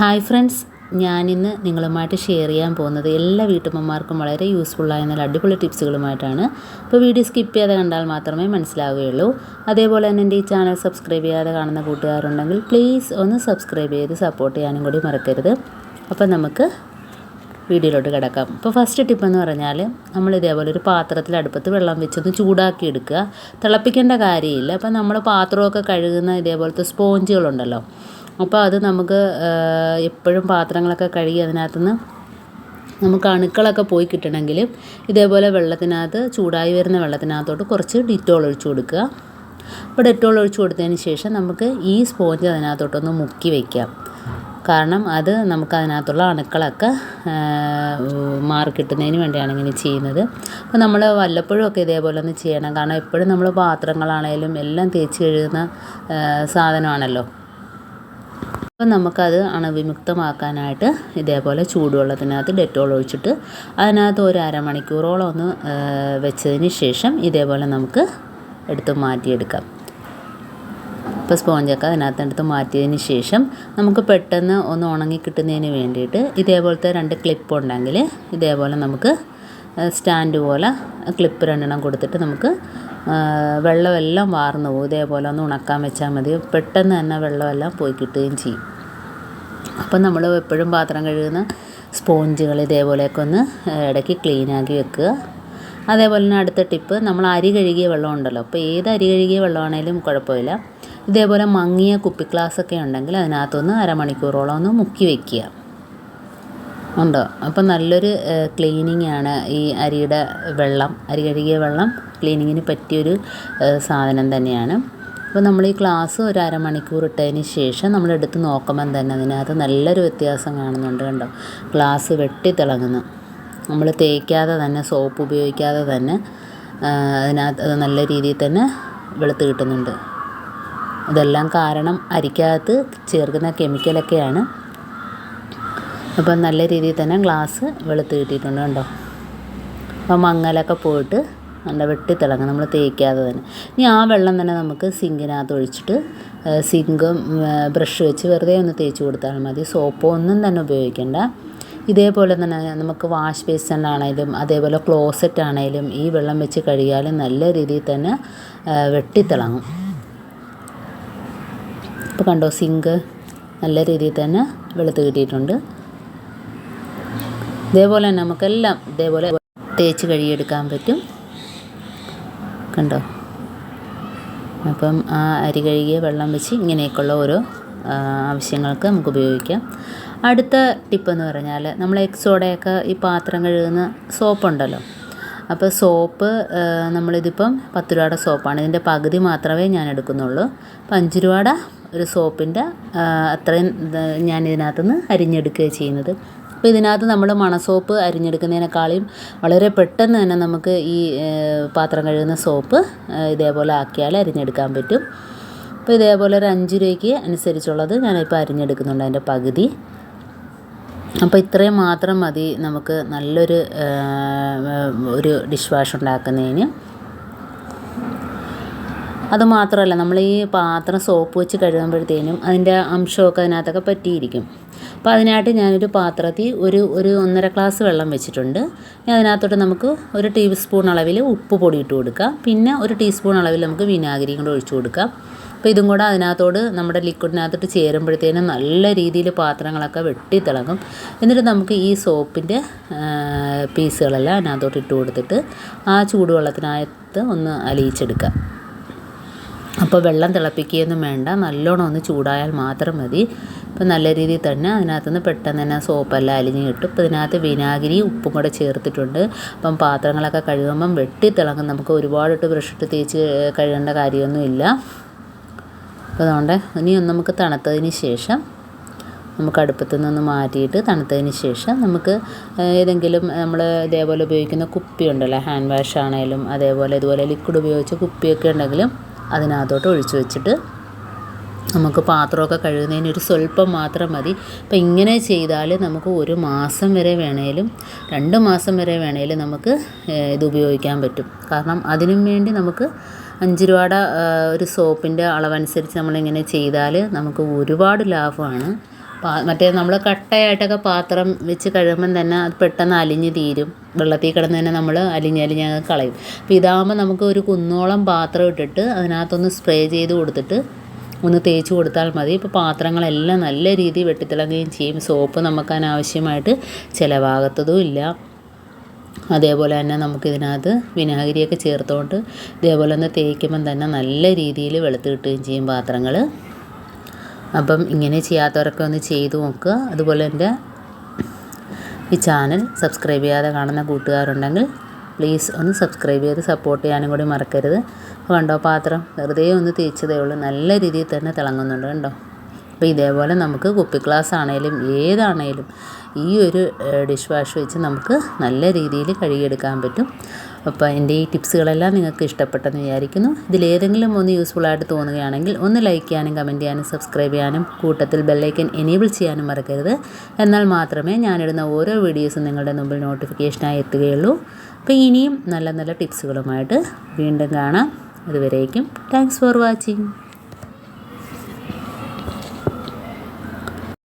Hi friends ഞാനിന്ന് നിങ്ങളുമായിട്ട് share ചെയ്യാൻ പോകുന്നത് എല്ലാ വീട്ടമ്മമാർക്കും വളരെ യൂസ്ഫുള്ളായ നല്ല അടിപൊളി ടിപ്സുകളുമായിട്ടാണ് അപ്പോൾ വീഡിയോ സ്കിപ്പ് ചെയ്യാതെ കണ്ടാൽ മാത്രമേ മനസ്സിലാവുകയുള്ളൂ. അതേപോലെ തന്നെ എന്റെ ഈ ചാനൽ സബ്സ്ക്രൈബ് ചെയ്യാതെ കാണുന്ന കൂട്ടുകാരുണ്ടെങ്കിൽ പ്ലീസ് ഒന്ന് സബ്സ്ക്രൈബ് ചെയ്ത് സപ്പോർട്ട് ചെയ്യാനും കൂടി മറക്കരുത്. അപ്പോൾ നമുക്ക് വീഡിയോയിലോട്ട് കിടക്കാം. ഇപ്പോൾ ഫസ്റ്റ് ടിപ്പ് എന്ന് പറഞ്ഞാൽ നമ്മൾ ഇതേപോലെ ഒരു പാത്രത്തിൽ അടുപ്പത്ത് വെള്ളം വെച്ചൊന്ന് ചൂടാക്കി എടുക്കുക. തിളപ്പിക്കേണ്ട കാര്യമില്ല. അപ്പോൾ നമ്മൾ പാത്രമൊക്കെ കഴുകുന്ന ഇതേപോലത്തെ സ്പോഞ്ചുകളുണ്ടല്ലോ അപ്പോൾ അത് നമുക്ക് എപ്പോഴും പാത്രങ്ങളൊക്കെ കഴുകി അതിനകത്തുനിന്ന് നമുക്ക് അണുക്കളൊക്കെ പോയി കിട്ടണമെങ്കിൽ ഇതേപോലെ വെള്ളത്തിനകത്ത് ചൂടായി വരുന്ന വെള്ളത്തിനകത്തോട്ട് കുറച്ച് ഡിറ്റോൾ ഒഴിച്ചു കൊടുക്കുക. അപ്പോൾ ഡെറ്റോൾ ഒഴിച്ചു കൊടുത്തതിന് ശേഷം നമുക്ക് ഈ സ്പോഞ്ച് അതിനകത്തോട്ടൊന്ന് മുക്കി വയ്ക്കാം കാരണം അത് നമുക്ക് അതിനകത്തുള്ള അണുക്കളൊക്കെ മാറി കിട്ടുന്നതിന് വേണ്ടിയാണ് ഇങ്ങനെ ചെയ്യുന്നത്. അപ്പോൾ നമ്മൾ വല്ലപ്പോഴും ഒക്കെ ഇതേപോലെ ഒന്ന് ചെയ്യണം. കാരണം എപ്പോഴും നമ്മൾ പാത്രങ്ങളാണേലും എല്ലാം തേച്ച് കഴുകുന്ന സാധനമാണല്ലോ. അപ്പം നമുക്കത് അണുവിമുക്തമാക്കാനായിട്ട് ഇതേപോലെ ചൂടുവെള്ളത്തിനകത്ത് ഡെറ്റോൾ ഒഴിച്ചിട്ട് അതിനകത്ത് ഒരു അരമണിക്കൂറോളം ഒന്ന് വെച്ചതിന് ശേഷം ഇതേപോലെ നമുക്ക് എടുത്ത് മാറ്റിയെടുക്കാം. ഇപ്പോൾ സ്പോഞ്ചൊക്കെ അതിനകത്ത് എടുത്ത് മാറ്റിയതിന് ശേഷം നമുക്ക് പെട്ടെന്ന് ഒന്ന് ഉണങ്ങി കിട്ടുന്നതിന് വേണ്ടിയിട്ട് ഇതേപോലത്തെ രണ്ട് ക്ലിപ്പ് ഉണ്ടെങ്കിൽ ഇതേപോലെ നമുക്ക് സ്റ്റാൻഡ് പോലെ ക്ലിപ്പ് രണ്ടെണ്ണം കൊടുത്തിട്ട് നമുക്ക് വെള്ളമെല്ലാം വാർന്നു പോകും. ഇതേപോലെ ഒന്ന് ഉണക്കാൻ വെച്ചാൽ മതി. പെട്ടെന്ന് തന്നെ വെള്ളമെല്ലാം പോയി കിട്ടുകയും ചെയ്യും. അപ്പം നമ്മൾ എപ്പോഴും പാത്രം കഴുകുന്ന സ്പോഞ്ചുകൾ ഇതേപോലെയൊക്കെ ഒന്ന് ഇടയ്ക്ക് ക്ലീനാക്കി വെക്കുക. അതേപോലെ തന്നെ അടുത്ത ടിപ്പ് നമ്മൾ അരി കഴുകിയ വെള്ളം ഉണ്ടല്ലോ. അപ്പോൾ ഏത് അരി കഴുകിയ വെള്ളമാണേലും കുഴപ്പമില്ല. ഇതേപോലെ മങ്ങിയ കുപ്പി ഗ്ലാസ്സൊക്കെ ഉണ്ടെങ്കിൽ അതിനകത്തൊന്ന് അരമണിക്കൂറോളം ഒന്ന് മുക്കി വയ്ക്കുക ഉണ്ടോ? അപ്പം നല്ലൊരു ക്ലീനിങ് ആണ് ഈ അരിയുടെ വെള്ളം. അരി കഴുകിയ വെള്ളം ക്ലീനിങ്ങിന് പറ്റിയൊരു സാധനം തന്നെയാണ്. അപ്പോൾ നമ്മൾ ഈ ക്ലാസ് ഒരു അരമണിക്കൂർ ഇട്ടതിന് ശേഷം നമ്മൾ എടുത്ത് നോക്കുമ്പം തന്നെ അതിനകത്ത് നല്ലൊരു വ്യത്യാസം കാണുന്നുണ്ട് കണ്ടോ? ക്ലാസ് വെട്ടി തിളങ്ങുന്നു നമ്മൾ തേക്കാതെ തന്നെ സോപ്പ് ഉപയോഗിക്കാതെ തന്നെ അതിനകത്ത് അത് നല്ല രീതിയിൽ തന്നെ വെളുത്ത് കിട്ടുന്നുണ്ട്. ഇതെല്ലാം കാരണം അരിക്കകത്ത് ചേർക്കുന്ന കെമിക്കലൊക്കെയാണ് അപ്പം നല്ല രീതിയിൽ തന്നെ ഗ്ലാസ് വെളുത്ത് കിട്ടിയിട്ടുണ്ട് കണ്ടോ? അപ്പം മങ്ങലൊക്കെ പോയിട്ട് നല്ല വെട്ടി തിളങ്ങും. നമ്മൾ തേക്കാതെ തന്നെ. ഇനി ആ വെള്ളം തന്നെ നമുക്ക് സിങ്കിനകത്ത് ഒഴിച്ചിട്ട് സിങ്കും ബ്രഷ് വെച്ച് വെറുതെ ഒന്ന് തേച്ച് കൊടുത്താൽ മതി. സോപ്പോ ഒന്നും തന്നെ ഉപയോഗിക്കേണ്ട. ഇതേപോലെ തന്നെ നമുക്ക് വാഷ് ബേസിൻ ആണെങ്കിലും അതേപോലെ ക്ലോസറ്റ് ആണെങ്കിലും ഈ വെള്ളം വെച്ച് കഴുകിയാലും നല്ല രീതിയിൽ തന്നെ വെട്ടിത്തിളങ്ങും ഇപ്പോൾ കണ്ടോ സിങ്ക് നല്ല രീതിയിൽ തന്നെ വെളുത്ത് കിട്ടിയിട്ടുണ്ട്. ഇതേപോലെ തന്നെ നമുക്കെല്ലാം ഇതേപോലെ തേച്ച് കഴുകിയെടുക്കാൻ പറ്റും. കണ്ടോ? അപ്പം ആ അരി കഴുകിയ വെള്ളം വെച്ച് ഇങ്ങനെയൊക്കെയുള്ള ഓരോ ആവശ്യങ്ങൾക്ക് നമുക്ക് ഉപയോഗിക്കാം. അടുത്ത ടിപ്പെന്ന് പറഞ്ഞാൽ നമ്മൾ എക്സോടെയൊക്കെ ഈ പാത്രം കഴുകുന്ന സോപ്പുണ്ടല്ലോ അപ്പോൾ സോപ്പ് നമ്മളിതിപ്പം പത്ത് രൂപയുടെ സോപ്പാണ് ഇതിന്റെ പകുതി മാത്രമേ ഞാൻ എടുക്കുന്നുള്ളൂ. അപ്പം അഞ്ച് രൂപയുടെ ഒരു സോപ്പിന്റെ അത്രയും ഞാൻ ഇതിനകത്തുനിന്ന് അരിഞ്ഞെടുക്കുകയാണ് ചെയ്യുന്നത്. അപ്പോൾ ഇതിനകത്ത് നമ്മൾ മണസോപ്പ് അരിഞ്ഞെടുക്കുന്നതിനേക്കാളും വളരെ പെട്ടെന്ന് തന്നെ നമുക്ക് ഈ പാത്രം കഴുകുന്ന സോപ്പ് ഇതേപോലെ ആക്കിയാൽ അരിഞ്ഞെടുക്കാൻ പറ്റും. അപ്പോൾ ഇതേപോലെ ഒരു അഞ്ച് രൂപയ്ക്ക് അനുസരിച്ചുള്ളത് ഞാനിപ്പോൾ അരിഞ്ഞെടുക്കുന്നുണ്ട് അതിന്റെ പകുതി. അപ്പോൾ ഇത്രയും മാത്രം മതി നമുക്ക് നല്ലൊരു ഒരു ഡിഷ് വാഷ് ഉണ്ടാക്കുന്നതിന്. അതുമാത്രമല്ല നമ്മൾ ഈ പാത്രം സോപ്പ് വെച്ച് കഴുകുമ്പോഴത്തേനും അതിന്റെ അംശമൊക്കെ അതിനകത്തൊക്കെ പറ്റിയിരിക്കും. അപ്പോൾ അതിനായിട്ട് ഞാനൊരു പാത്രത്തിൽ ഒരു ഒരു ഒന്നര ഗ്ലാസ് വെള്ളം വെച്ചിട്ടുണ്ട്. ഞാൻ അതിനകത്തോട്ട് നമുക്ക് ഒരു ടീസ്പൂൺ അളവിൽ ഉപ്പ് പൊടി ഇട്ട് കൊടുക്കാം പിന്നെ ഒരു ടീസ്പൂൺ അളവിൽ നമുക്ക് വിനാഗിരിയും കൂടെ ഒഴിച്ചു കൊടുക്കാം അപ്പോൾ ഇതും കൂടെ അതിനകത്തോട് നമ്മുടെ ലിക്വിഡിനകത്തോട്ട് ചേരുമ്പോഴത്തേനും നല്ല രീതിയിൽ പാത്രങ്ങളൊക്കെ വെട്ടിത്തിളങ്ങും. എന്നിട്ട് നമുക്ക് ഈ സോപ്പിന്റെ പീസുകളെല്ലാം അതിനകത്തോട്ട് ഇട്ട് കൊടുത്തിട്ട് ആ ചൂടുവെള്ളത്തിനകത്ത് ഒന്ന് അലിയിച്ചെടുക്കാം അപ്പോൾ വെള്ളം തിളപ്പിക്കുകയൊന്നും വേണ്ട. നല്ലോണം ഒന്ന് ചൂടായാൽ മാത്രം മതി. ഇപ്പം നല്ല രീതിയിൽ തന്നെ അതിനകത്തുനിന്ന് പെട്ടെന്ന് തന്നെ സോപ്പെല്ലാം അലിഞ്ഞ് കിട്ടും. ഇപ്പോൾ ഇതിനകത്ത് വിനാഗിരി ഉപ്പും കൂടെ ചേർത്തിട്ടുണ്ട്. അപ്പം പാത്രങ്ങളൊക്കെ കഴുകുമ്പം വെട്ടി തിളങ്ങും. നമുക്ക് ഒരുപാടിട്ട് ബ്രഷിട്ട് തേച്ച് കഴുകേണ്ട കാര്യമൊന്നുമില്ല അപ്പോൾ അതുകൊണ്ട് ഇനി നമുക്ക് തണുത്തതിന് ശേഷം നമുക്ക് അടുപ്പത്തു നിന്ന് മാറ്റിയിട്ട് തണുത്തതിന് ശേഷം നമുക്ക് ഏതെങ്കിലും നമ്മൾ ഇതേപോലെ ഉപയോഗിക്കുന്ന കുപ്പി ഉണ്ടല്ലോ. ഹാൻഡ് വാഷ് ആണെങ്കിലും അതേപോലെ ഇതുപോലെ ലിക്വിഡ് ഉപയോഗിച്ച കുപ്പിയൊക്കെ ഉണ്ടെങ്കിലും അതിനകത്തോട്ട് ഒഴിച്ചു വെച്ചിട്ട് നമുക്ക് പാത്രമൊക്കെ കഴുകുന്നതിന് ഒരു സ്വല്പം മാത്രം മതി. അപ്പം ഇങ്ങനെ ചെയ്താൽ നമുക്ക് ഒരു മാസം വരെ വേണേലും രണ്ട് മാസം വരെ വേണേലും നമുക്ക് ഇത് ഉപയോഗിക്കാൻ പറ്റും. കാരണം അതിനും വേണ്ടി നമുക്ക് അഞ്ച് രൂപയുടെ ഒരു സോപ്പിന്റെ അളവനുസരിച്ച് നമ്മളിങ്ങനെ ചെയ്താൽ നമുക്ക് ഒരുപാട് ലാഭമാണ്. മറ്റേ നമ്മൾ കട്ടയായിട്ടൊക്കെ പാത്രം വെച്ച് കഴുകുമ്പം തന്നെ അത് പെട്ടെന്ന് അലിഞ്ഞ് തീരും. വെള്ളത്തിൽ കിടന്ന് തന്നെ നമ്മൾ അലിഞ്ഞലിഞ്ഞ് അങ്ങ് കളയും. അപ്പോൾ ഇതാകുമ്പോൾ നമുക്ക് ഒരു കുന്നോളം പാത്രം ഇട്ടിട്ട് അതിനകത്തൊന്ന് സ്പ്രേ ചെയ്ത് കൊടുത്തിട്ട് ഒന്ന് തേച്ച് കൊടുത്താൽ മതി. ഇപ്പോൾ പാത്രങ്ങളെല്ലാം നല്ല രീതിയിൽ വെട്ടിത്തിളങ്ങുകയും ചെയ്യും. സോപ്പ് നമുക്ക് അനാവശ്യമായിട്ട് ചിലവാകത്തതും ഇല്ല. അതേപോലെ തന്നെ നമുക്കിതിനകത്ത് വിനാഗിരിയൊക്കെ ചേർത്തുകൊണ്ട് ഇതേപോലെ ഒന്ന് തേക്കുമ്പം തന്നെ നല്ല രീതിയിൽ വെളുത്ത് കിട്ടുകയും ചെയ്യും പാത്രങ്ങൾ അപ്പം ഇങ്ങനെ ചെയ്യാത്തവരൊക്കെ ഒന്ന് ചെയ്തു നോക്കുക. അതുപോലെ എന്റെ ഈ ചാനൽ സബ്സ്ക്രൈബ് ചെയ്യാതെ കാണുന്ന കൂട്ടുകാരുണ്ടെങ്കിൽ പ്ലീസ് ഒന്ന് സബ്സ്ക്രൈബ് ചെയ്ത് സപ്പോർട്ട് ചെയ്യാനും കൂടി മറക്കരുത്. കണ്ടോ പാത്രം? വെറുതെ ഒന്ന് തേച്ചതേ ഉള്ളൂ. നല്ല രീതിയിൽ തന്നെ തിളങ്ങുന്നുണ്ട് കണ്ടോ? അപ്പോൾ ഇതേപോലെ നമുക്ക് കുപ്പി ഗ്ലാസ് ആണേലും ഏതാണേലും ഈ ഒരു ഡിഷ് വാഷ് വെച്ച് നമുക്ക് നല്ല രീതിയിൽ കഴുകിയെടുക്കാൻ പറ്റും. അപ്പോൾ എന്റെ ഈ ടിപ്സുകളെല്ലാം നിങ്ങൾക്ക് ഇഷ്ടപ്പെട്ടെന്ന് വിചാരിക്കുന്നു. ഇതിലേതെങ്കിലും ഒന്ന് യൂസ്ഫുൾ ആയിട്ട് തോന്നുകയാണെങ്കിൽ ഒന്ന് ലൈക്ക് ചെയ്യാനും കമന്റ് ചെയ്യാനും സബ്സ്ക്രൈബ് ചെയ്യാനും കൂട്ടത്തിൽ ബെല്ലൈക്കൻ എനേബിൾ ചെയ്യാനും മറക്കരുത്. എന്നാൽ മാത്രമേ ഞാനിടുന്ന ഓരോ വീഡിയോസും നിങ്ങളുടെ മുമ്പിൽ നോട്ടിഫിക്കേഷനായി എത്തുകയുള്ളൂ. അപ്പോൾ ഇനിയും നല്ല നല്ല ടിപ്സുകളുമായിട്ട് വീണ്ടും കാണാം. അതുവരേക്കും താങ്ക്സ് ഫോർ വാച്ചിങ്